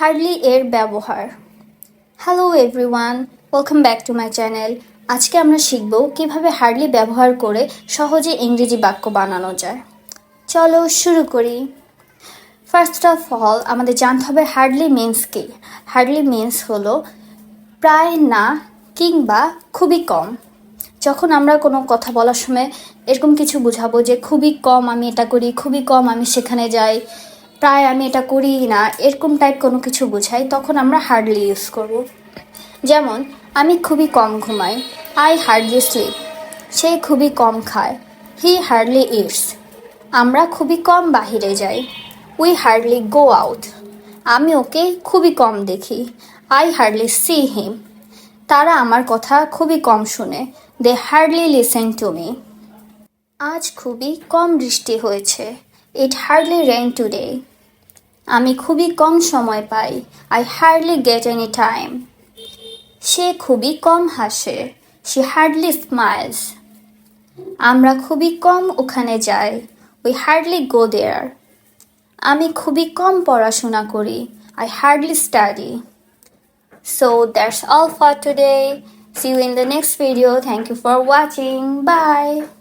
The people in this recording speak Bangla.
হার্ডলি এর ব্যবহার। Hello everyone welcome back to my channel আজকে আমরা শিখব কীভাবে হার্ডলি ব্যবহার করে সহজে ইংরেজি বাক্য বানানো যায়। চলো শুরু করি। ফার্স্ট অফ অল আমাদের জানতে হবে হার্ডলি মিন্স কি? হার্ডলি মিন্স হলো প্রায় না কিংবা খুবই কম। যখন আমরা কোনো কথা বলার সময় এরকম কিছু বুঝাবো যে খুবই কম আমি এটা করি, খুবই কম আমি সেখানে যাই প্রায় আমি এটা করি না, এরকম টাইপ কোনো কিছু বোঝাই, তখন আমরা হার্ডলি ইউজ করব। যেমন, আমি খুবই কম ঘুমাই আই হার্ডলি স্লিপ সে খুবই কম খায় হি হার্ডলি ইটস আমরা খুবই কম বাহিরে যাই উই হার্ডলি গো আউট আমি ওকে খুবই কম দেখি আই হার্ডলি সি হিম তারা আমার কথা খুবই কম শুনে they hardly listen to me আজ খুবই কম বৃষ্টি হয়েছে ইট হার্ডলি রেন টুডে আমি খুবই কম সময় পাই। I hardly get any time সে খুবই কম হাসে। সে হার্ডলি স্মাইলস আমরা খুবই কম ওখানে যাই। উই হার্ডলি গো দেয়ার আমি খুবই কম পড়াশোনা করি। I hardly study so that's all for today See you in the next video. Thank you for watching. Bye.